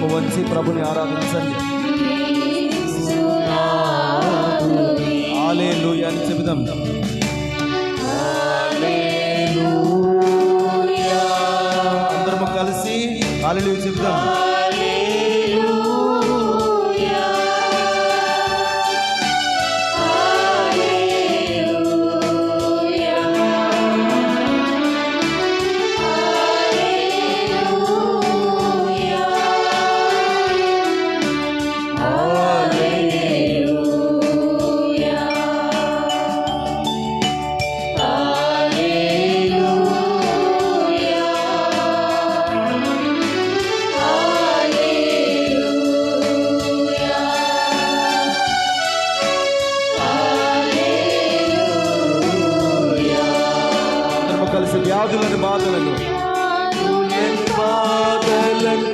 కుటుంబం వచ్చి ప్రభుని ఆరాధించండి. ఆలేలు అని చెబుదాం. బాధలను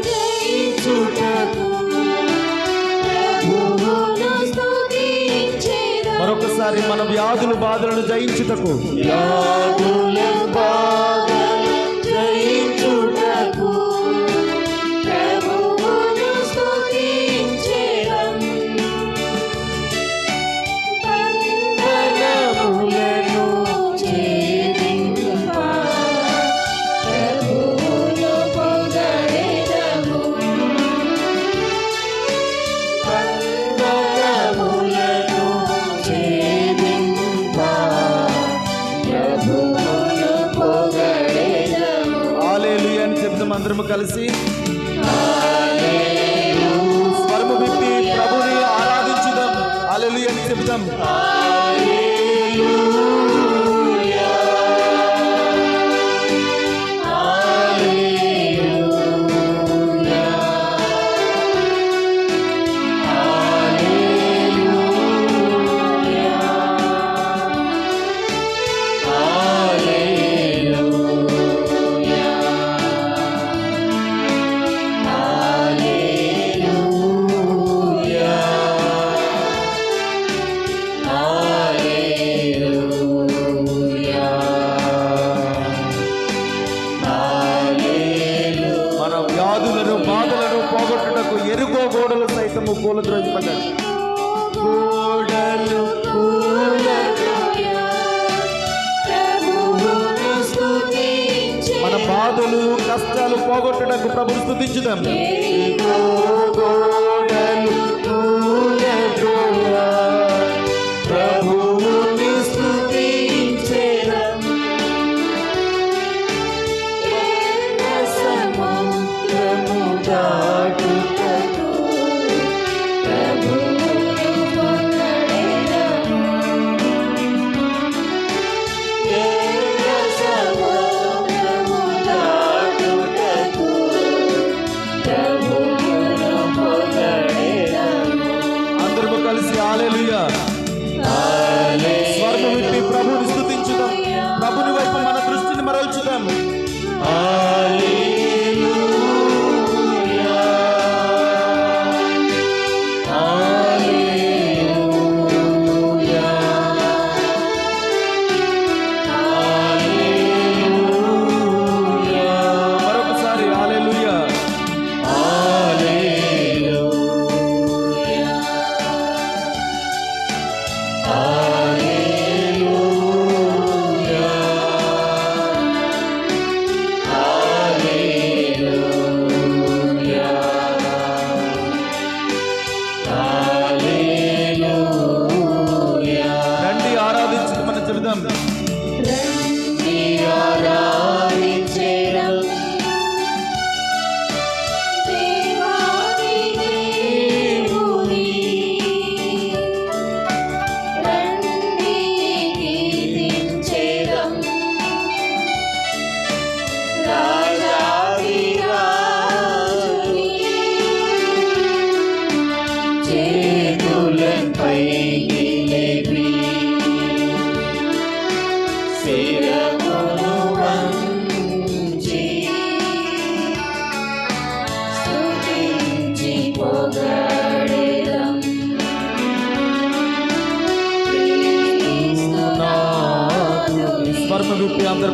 మరొకసారి మన వ్యాధులు బాధలను జయించుటకు. వ్యాధులు బాధ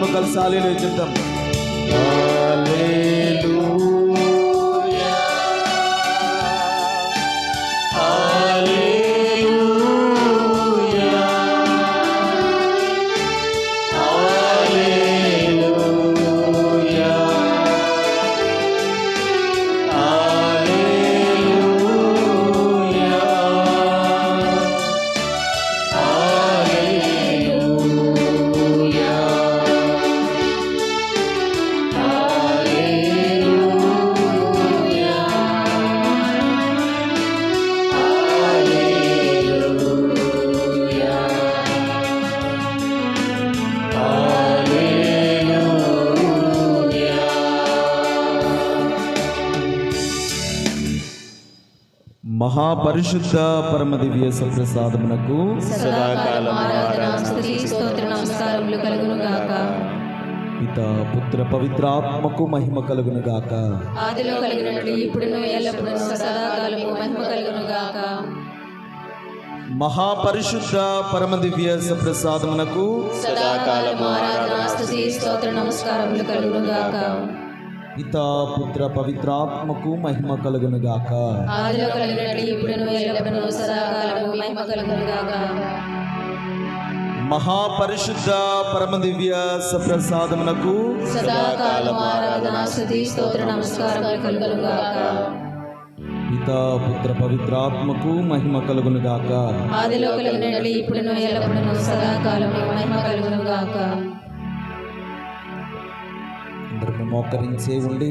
అందరము కలిసి ఆలీలు చెప్తాం మహాపరిశుద్ధ పరమ దివ్య సప్రసాదమునకు పిత పుత్ర పవిత్రాత్మకు మహిమ కలుగును గాక. ఆదిలో కలిగినట్లు ఇప్పుడును ఎల్లప్పుడూ సదాకాలము మహిమ కలుగును గాక. మహాపరిశుద్ధ పరమ దివ్య సప్రసాదమునకు సదాకాలం ఆరాధన స్తుతి స్తోత్ర నమస్కారములు కలుగును గాక. పిత పుత్ర పవిత్రాత్మకు మహిమ కలుగును గాక మహాపరిశుద్ధ పరమ దివ్య సప్రసాదమునకు పిత పుత్ర పవిత్రాత్మకు మహిమ కలుగును గాక ఆదిలో ఎల్లప్పుడూ సదాకాలము మహిమ కలుగును గాక అందరూ మోకరించే ఉండి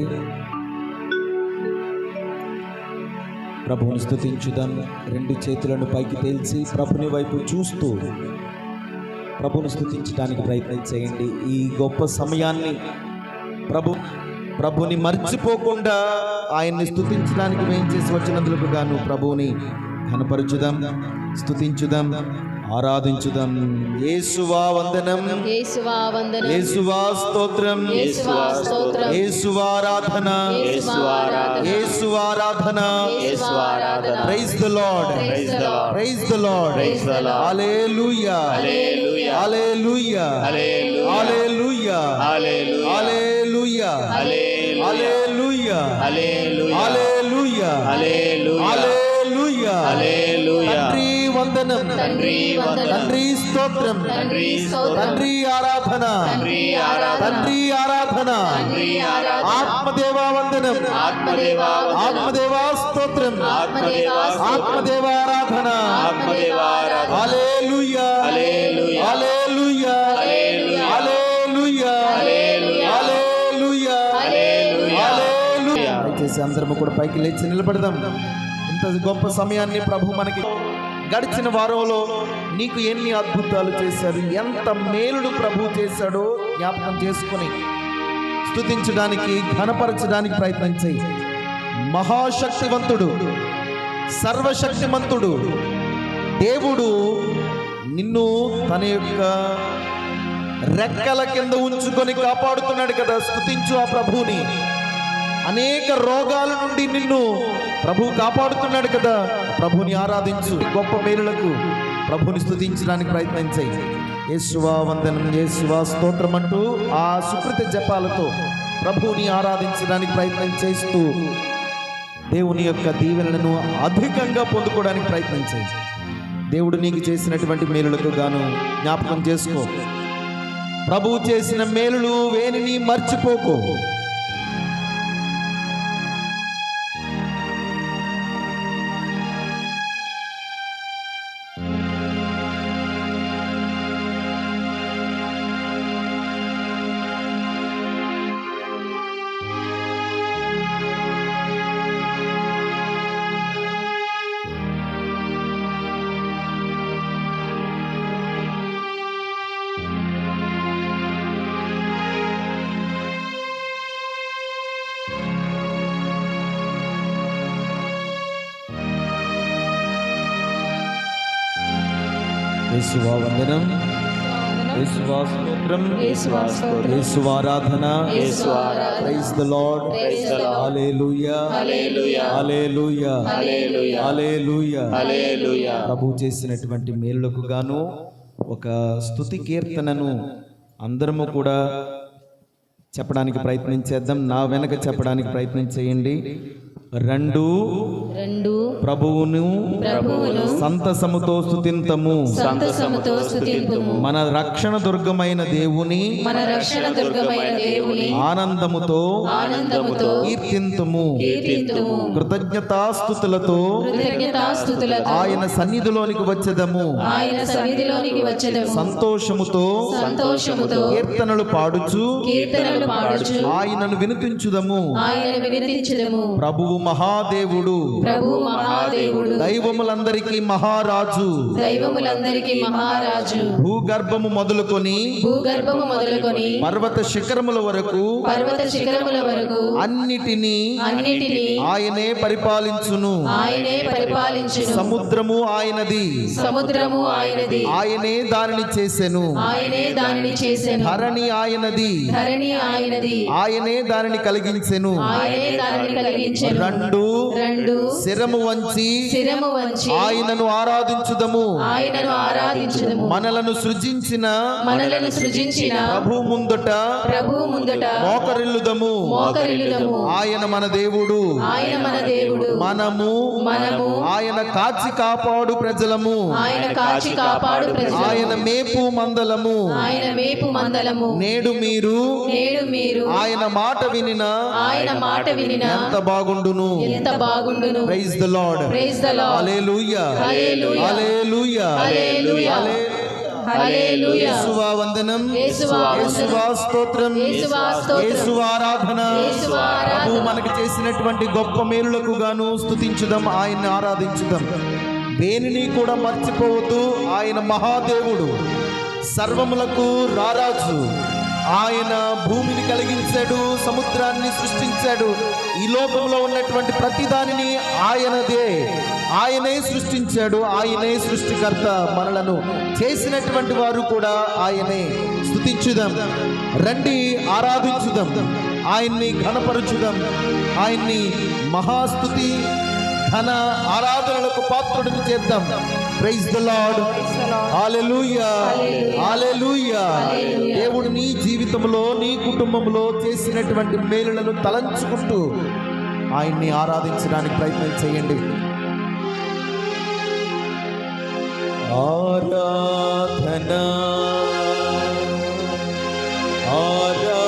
ప్రభువుని స్థుతించుదాం. రెండు చేతులను పైకి తేల్చి ప్రభుని వైపు చూస్తూ ప్రభుని స్థుతించడానికి ప్రయత్నం చేయండి. ఈ గొప్ప సమయాన్ని ప్రభు ప్రభుని మర్చిపోకుండా ఆయన్ని స్థుతించడానికి మేము చేసి వచ్చినందుకు గాను ప్రభువుని ఘనపరచుదాం స్థుతించుదాం. ఆరాధించుదాం యేసువా వందనం యేసువా వందనం యేసువా స్తోత్రం యేసువా స్తోత్రం యేసువా ఆరాధన యేసువా ఆరాధన యేసువా ఆరాధన యేసువా ఆరాధన praise the lord Praise the Lord. Praise the lord Praise the Lord. హల్లెలూయా Hallelujah. హల్లెలూయా హల్లెలూయా హల్లెలూయా హల్లెలూయా హల్లెలూయా హల్లెలూయా తండ్రి వందనం తండ్రి వందనం. తండ్రి స్తోత్రం తండ్రి స్తోత్రం. తండ్రి ఆరాధన తండ్రి ఆరాధన. తండ్రి ఆరాధన తండ్రి ఆరాధన. ఆత్మదేవా వందనం ఆత్మదేవా స్తోత్రం ఆత్మదేవా ఆరాధన ఆత్మదేవా ఆరాధన. హల్లెలూయా హల్లెలూయా. హల్లెలూయా హల్లెలూయా. హల్లెలూయా హల్లెలూయా. హల్లెలూయా హల్లెలూయా. హల్లెలూయా దయచేసి అందరము కూడా పైకి లేచి నిలబడదాం ఇంత గొప్ప సమయాన్ని ప్రభు మనకి గడిచిన వారంలో నీకు ఎన్ని అద్భుతాలు చేశాడు ఎంత మేలుడు ప్రభు చేశాడో జ్ఞాపకం చేసుకొని స్తుతించడానికి ఘనపరచడానికి ప్రయత్నం చేయి. మహాశక్తివంతుడు సర్వశక్తిమంతుడు దేవుడు నిన్ను తన యొక్క రెక్కల కింద ఉంచుకొని కాపాడుతున్నాడు కదా. స్తుతించు ఆ ప్రభువుని. అనేక రోగాల నుండి నిన్ను ప్రభు కాపాడుతున్నాడు కదా. ప్రభుని ఆరాధించు గొప్ప మేలులకు ప్రభుని స్తుతించడానికి ప్రయత్నం చేయి. యేసువా వందనం యేసువా స్తోత్రం అంటూ ఆ సుకృత జపాలతో ప్రభువుని ఆరాధించడానికి ప్రయత్నం చేస్తూ దేవుని యొక్క దీవెనలను అధికంగా పొందుకోవడానికి ప్రయత్నం చేయి. దేవుడు నీకు చేసినటువంటి మేలులకు గాను జ్ఞాపకం చేసుకో. ప్రభువు చేసిన మేలులు వేణిని మర్చిపోకో. యేసువా వందనం యేసువా స్తోత్రం యేసువా స్తోత్రం. యేసువా ఆరాధన యేసువా ఆరాధన. Praise the Lord Praise the Lord. Hallelujah hallelujah. Hallelujah hallelujah. Hallelujah hallelujah. ప్రభు చేసినటువంటి మేలులకు గాను ఒక స్తుతి కీర్తనను అందరము కూడా చెప్పడానికి ప్రయత్నం చేద్దాం నా వెనక చెప్పడానికి ప్రయత్నం చేయండి రెండు రెండు ప్రభువును సంతసముతో స్తుతింతము. సంతసముతో మన రక్షణ దుర్గమైన దేవుని మన రక్షణ దుర్గమైన దేవుని ఆనందముతో ఆనందముతో కీర్తింతుము. కీర్తింతుము. కృతజ్ఞతాస్తుతులతో ఆయన సన్నిధిలోనికి వచ్చేదము. ఆయన సన్నిధిలోనికి వచ్చేదము. సంతోషముతో సంతోషముతో కీర్తనలు పాడుచు కీర్తనలు పాడుచు ఆయనను వినిపించుదము. ఆయన వినిపించుదము. ప్రభువు మహాదేవుడు. మహా మహాదేవుడు. దైవములందరికీ మహారాజు. దైవములందరికీ మహారాజు. భూగర్భము మొదలుకొని భూగర్భము మొదలుకొని పర్వత శిఖరముల వరకు పర్వత శిఖరముల వరకు అన్నిటినీ అన్నిటినీ ఆయనే పరిపాలించును. ఆయనే పరిపాలించును. సముద్రము ఆయనది. సముద్రము ఆయనది. ఆయనే దానిని చేసెను. ఆయనే దానిని చేసెను. ధరణి ఆయనది. ధరణి ఆయనది. ఆయనే దానిని కలిగించెను. ఆయనే దానిని కలిగించెను. రెండు రెండు శిరము వంచి శిరము వంచి ఆయనను ఆరాధించుదము. ఆయనను ఆరాధించుదము. మనలను సృజించిన మనలను సృజించిన ప్రభు ముందుట ప్రభు ముందుట మోకరిల్లుదము. మోకరిల్లుదము. ఆయన మన దేవుడు. ఆయన మన దేవుడు. మనము మనము ఆయన కాచి కాపాడు ప్రజలము. ఆయన కాచి కాపాడు ప్రజలు. ఆయన మేపు మందలము. ఆయన మేపు మందలము. నేడు మీరు నేడు మీరు ఆయన మాట వినిన ఆయన మాట వినిన ఎంత బాగుండును? ఎంత బాగుండును? Praise the Lord praise the Lord hallelujah hallelujah. Hallelujah Yeshua వందనం యేసువా స్తోత్రం యేసువా ఆరాధన యేసువా ఆరాధన. ప్రభు మనకు చేసినటువంటి గొప్ప మేలులకు గాను స్తుతించుదాం ఆయన్ని ఆరాధించుదాం. దేనిని కూడా మర్చిపోవద్దు ఆయన మహాదేవుడు. సర్వములకు రారాజు. ఆయన భూమిని కలిగించాడు సముద్రాన్ని సృష్టించాడు. ఈ లోకంలో ఉన్నటువంటి ప్రతిదానిని ఆయనదే. ఆయనే సృష్టించాడు ఆయనే సృష్టికర్త మనలను. చేసినటువంటి వారు కూడా ఆయనే. స్థుతించుదాం. రండి ఆరాధించుదాం. ఆయన్ని ఘనపరచుదాం. ఆయన్ని మహాస్తుతి ఘన ఆరాధనలకు పాత్రుడిని చేద్దాం. Praise the Lord hallelujah hallelujah దేవుడు నీ జీవితంలో నీ కుటుంబంలో చేసినటువంటి మేలులను తలంచుకుంటూ ఆయన్ని ఆరాధించడానికి ప్రయత్నం చేయండి. ఆరాధన ఆరాధన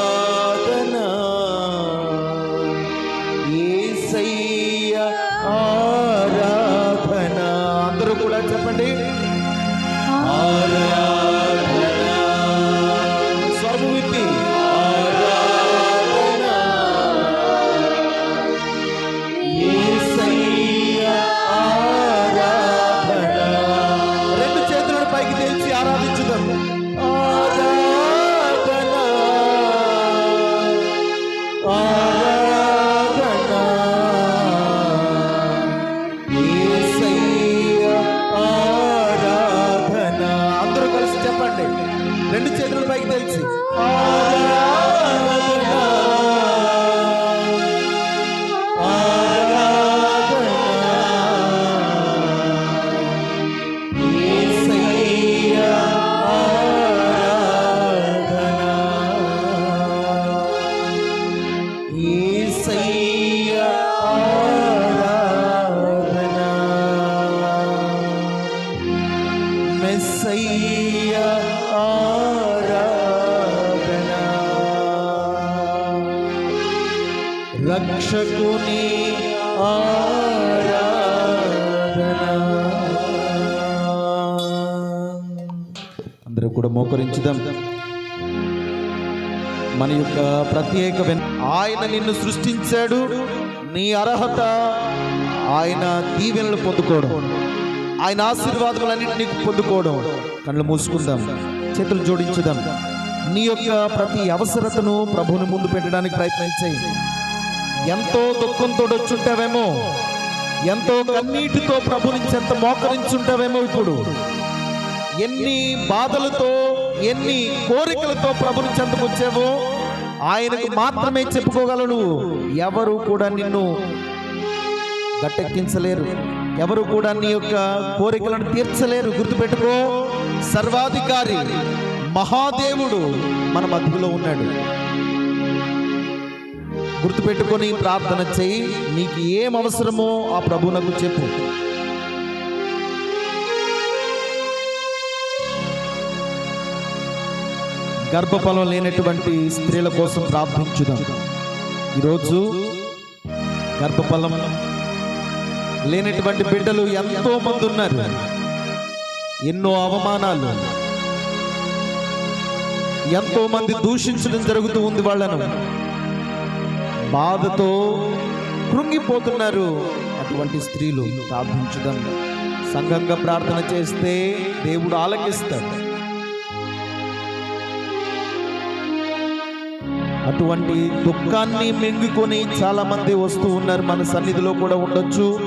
అందరూ కూడా మోకరించుదాం. మన యొక్క ప్రత్యేక వెన్- ఆయన నిన్ను సృష్టించాడు. నీ అర్హత ఆయన దీవెనలు పొందుకోవడం. ఆయన ఆశీర్వాదములన్నింటినీ పొందుకోవడం. కళ్ళు మూసుకుందాం. చేతులు జోడించుదాం. నీ యొక్క ప్రతి అవసరతను ప్రభువుని ముందు పెట్టడానికి ప్రయత్నించాయి ఎంతో దుఃఖంతో వచ్చుంటావేమో ఎంతో కన్నీటితో ప్రభు నుంచి ఎంత మోకరించుంటావేమో ఇప్పుడు. ఎన్ని బాధలతో ఎన్ని కోరికలతో ప్రభుని చెంతకు వచ్చావో ఆయనకు మాత్రమే చెప్పుకోగలవు నువ్వు ఎవరు కూడా నిన్ను గట్టెక్కించలేరు. ఎవరు కూడా నీ యొక్క కోరికలను తీర్చలేరు. గుర్తుపెట్టుకో సర్వాధికారి మహాదేవుడు మన మధ్యలో ఉన్నాడు. గుర్తుపెట్టుకొని ప్రార్థన చేయి. నీకు ఏం అవసరమో ఆ ప్రభునకు చెప్పు. గర్భఫలం లేనటువంటి స్త్రీల కోసం ప్రార్థించుదాం. ఈరోజు గర్భఫలం లేనటువంటి బిడ్డలు ఎంతో మంది ఉన్నారు. ఎన్నో అవమానాలు. ఎంతో మంది దూషించడం జరుగుతూ ఉంది వాళ్ళను. బాధతో కృంగిపోతున్నారు అటువంటి స్త్రీలు. ప్రార్థించుదాం. సంఘంగా ప్రార్థన చేస్తే దేవుడు ఆలకిస్తాడు. అటువంటి దుఃఖాన్ని మింగుకొని చాలామంది వస్తూ ఉన్నారు. మన సన్నిధిలో కూడా ఉండొచ్చు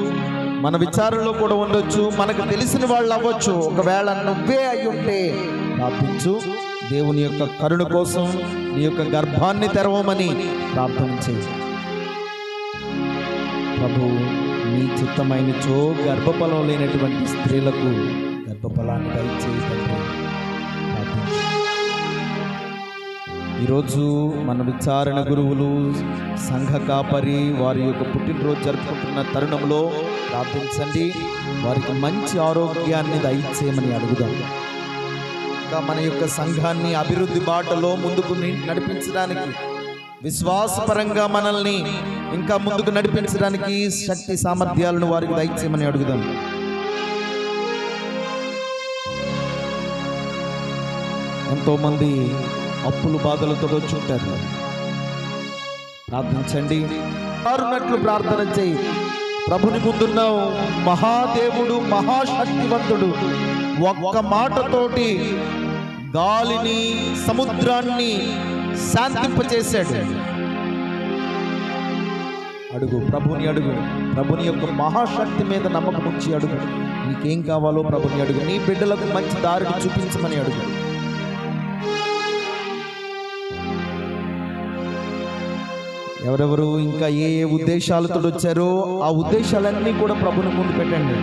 మన విచారంలో కూడా ఉండొచ్చు మనకు తెలిసిన వాళ్ళు అవ్వచ్చు. ఒకవేళ నువ్వే అయి ఉంటే ప్రార్థించు. దేవుని యొక్క కరుణ కోసం నీ యొక్క గర్భాన్ని తెరవమని ప్రార్థన చేయి. ప్రభు నీ చిత్తమైనచో గర్భఫలం లేనటువంటి స్త్రీలకు గర్భఫలాన్ని దయచేసి ఈరోజు మన విచారణ గురువులు సంఘ కాపరి వారి యొక్క పుట్టినరోజు జరుపుకుంటున్న తరుణంలో ప్రార్థించండి. వారికి మంచి ఆరోగ్యాన్ని దయచేయమని అడుగుదాం. ఇంకా మన యొక్క సంఘాన్ని అభివృద్ధి బాటలో ముందుకు నడిపించడానికి విశ్వాసపరంగా మనల్ని ఇంకా ముందుకు నడిపించడానికి శక్తి సామర్థ్యాలను వారికి దయచేయమని అడుగుదాం. ఎంతోమంది అప్పులు బాధలతో వచ్చి ఉంటారు ప్రార్థించండి. మారునట్లు ప్రార్థన చేయి. ప్రభుని ముందున్నావు. మహాదేవుడు మహాశక్తివంతుడు. ఒక్క మాటతోటి గాలిని సముద్రాన్ని శాంతింపచేశాడు. అడుగు ప్రభుని అడుగు. ప్రభుని యొక్క మహాశక్తి మీద నమ్మకం ఉంచి అడుగు. నీకేం కావాలో ప్రభుని అడుగు. నీ బిడ్డలకు మంచి దారిని చూపించమని అడుగు. ఎవరెవరు ఇంకా ఏ ఏ ఉద్దేశాలతో వచ్చారో ఆ ఉద్దేశాలన్నీ కూడా ప్రభుని ముందు పెట్టండి.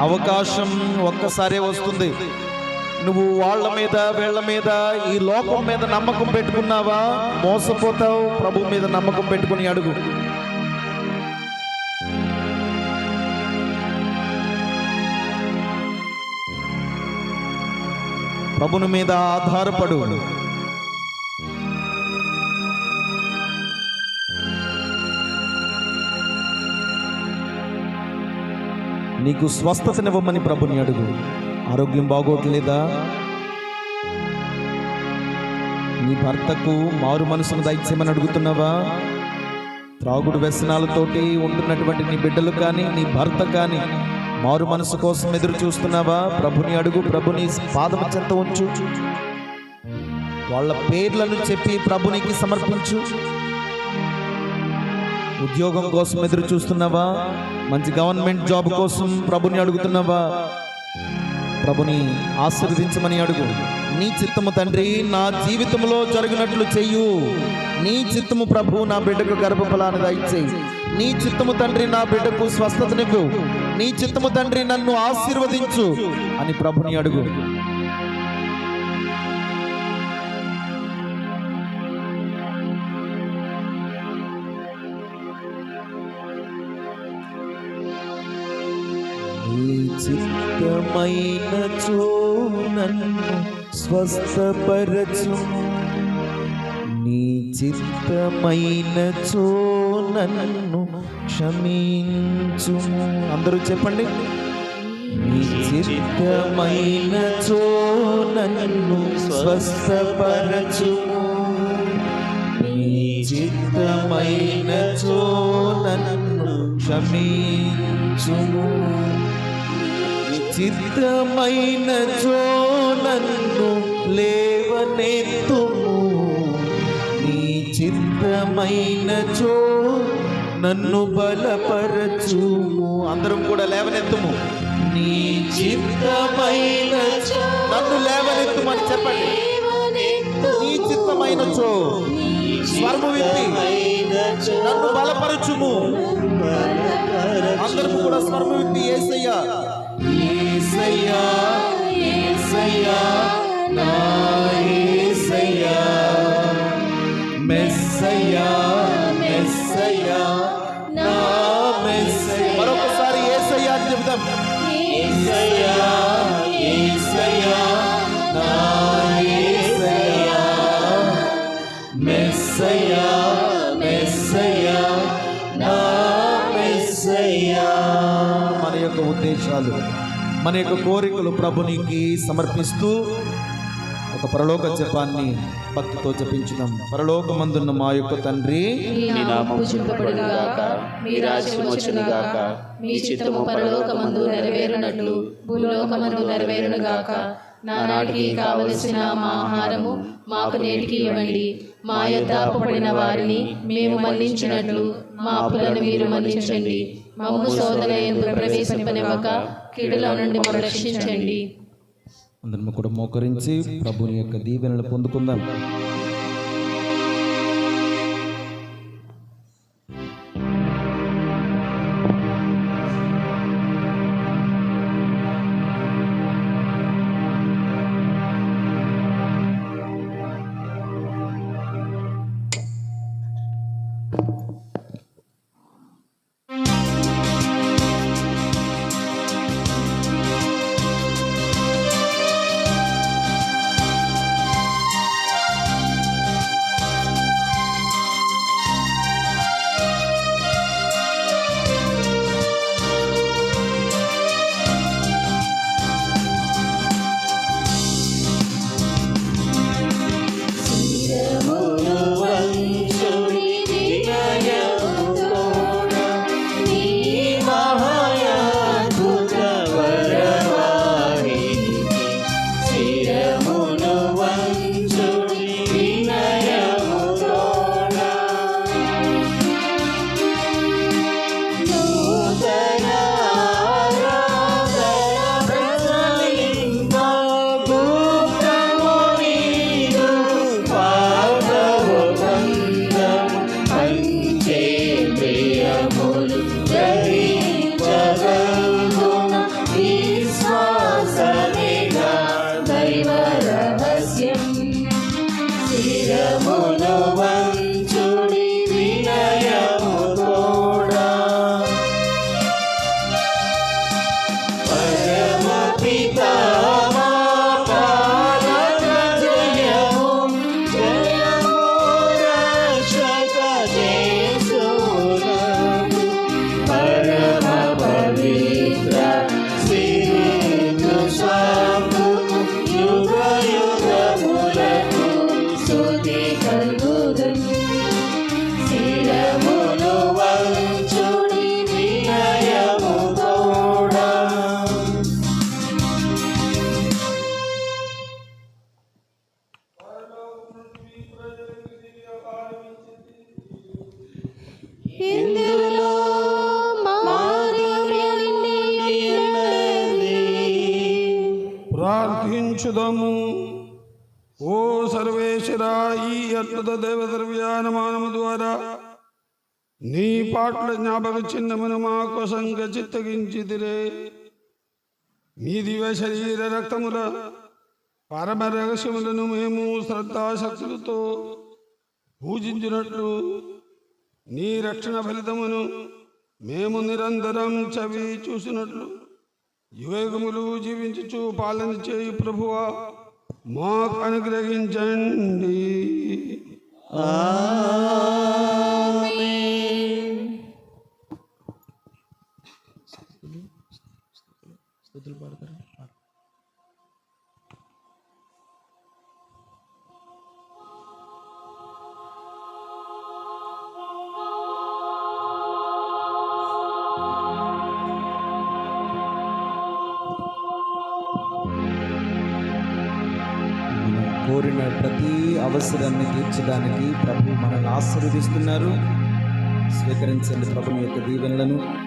అవకాశం ఒక్కసారే వస్తుంది. నువ్వు వాళ్ళ మీద వీళ్ళ మీద ఈ లోకం మీద నమ్మకం పెట్టుకున్నావా? మోసపోతావు ప్రభు మీద నమ్మకం పెట్టుకుని అడుగు. ప్రభుని మీద ఆధారపడు. నీకు స్వస్థతనివ్వమని ప్రభుని అడుగు. ఆరోగ్యం బాగోట్లేదా? నీ భర్తకు మారు మనసును దయచేయమని అడుగుతున్నావా? త్రాగుడు వ్యసనాలతోటి ఉంటున్నటువంటి నీ బిడ్డలు కానీ నీ భర్త కానీ మారు మనసు కోసం ఎదురు చూస్తున్నావా? ప్రభుని అడుగు ప్రభుని పాదము చెంత ఉంచు. వాళ్ళ పేర్లను చెప్పి ప్రభునికి సమర్పించు. ఉద్యోగం కోసం ఎదురు చూస్తున్నావా? మంచి గవర్నమెంట్ జాబ్ కోసం ప్రభుని అడుగుతున్నావా? ప్రభుని ఆశీర్వదించమని అడుగు. నీ చిత్తము తండ్రి నా జీవితంలో జరిగినట్లు చెయ్యు నీ చిత్తము ప్రభు నా బిడ్డకు గర్భఫలాన్ని దయచేయి. నీ చిత్తము తండ్రి నా బిడ్డకు స్వస్థతనివ్వు. నీ చిత్తము తండ్రి నన్ను ఆశీర్వదించు అని ప్రభుని అడుగు. నీ చిత్తమైన నన్ను స్వస్థపరచు నీ చిత్తమైన నన్ను క్షమించు అందరూ చెప్పండి. నీ చిత్తమైన నన్ను స్వస్థపరచు నీ చిత్తమైన నన్ను క్షమించుము. సిద్ధమైన చిత్తమైన నన్ను లేవనెత్తుము. నీ చిత్తమైన నన్ను బలపరచుము. అందరం కూడా లేవనెత్తుము. నీ చిత్తమైన నన్ను లేవనెత్తుమని చెప్పండి. నీ చిత్తమైన చో స్వర్మ విప్పి నన్ను బలపరచుము. అందరూ కూడా స్వర్మ విప్పి ఏసయ్యా. ఏసయ్యా ఏసయ్యా నా మన యొక్క కోరికలు ప్రభునికి సమర్పిస్తూ ఒక పరలోక జపాన్ని భక్తితో జపించుదాం. పరలోకమందున్న మా యొక్క తండ్రి మీ నామం పూజింపబడుగాక మీ వచ్చునుగాక మీ చిత్తము పరలోకమందు నెరవేరునట్లు భూలోకమందు నెరవేరునుగాక నానాటికి కావలసిన మా ఆహారము మాకు నేటికి ఇవ్వండి. మా యొద్ద వారిని మేము మన్నించినట్లు మా అప్పులను మీరు మన్నించండి. మమ్ము శోధన ఎందు ప్రవేశింపనివ్వక కీడులో నుండి మమ్మల్ని రక్షించండి. అందరం కూడా మోకరించి ప్రభుని యొక్క దీవెనలు పొందుకుందాం. ఈ దేవద్రవ్యానమానము ద్వారా నీ పాటల జ్ఞాపక చిహ్నమును మా కోసం చిత్తగించిదిరే నీ దివ శరీర రక్తముల పరమ రహస్యములను మేము శ్రద్ధాశక్తులతో పూజించినట్లు నీ రక్షణ ఫలితమును మేము నిరంతరం చవి చూసినట్లు యువేగములు జీవించుచు పాలన చేయి ప్రభువా. మాకు అనుగ్రహించండి. కోరిన ప్రతి అవసరాన్ని తీర్చడానికి ప్రభు మనల్ని ఆశీర్వదిస్తున్నారు. స్వీకరించండి ప్రభుని యొక్క దీవెనలను.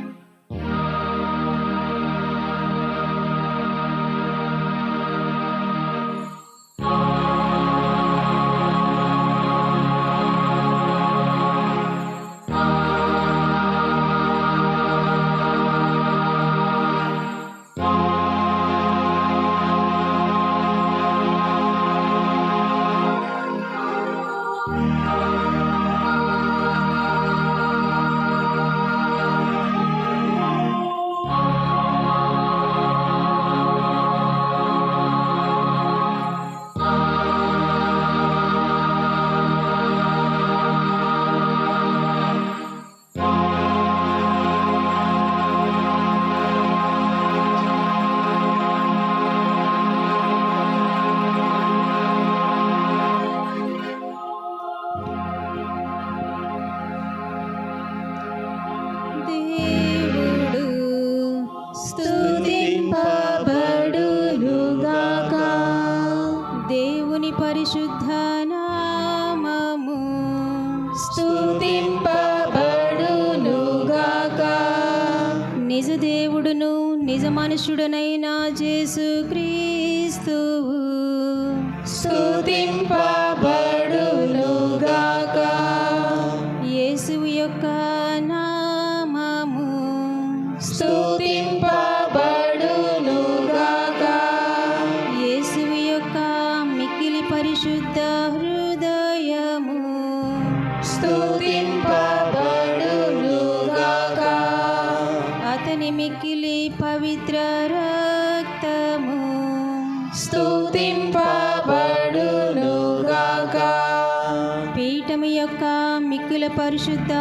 పరిశుద్ధ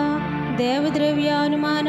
దేవద్రవ్యానుమానమందు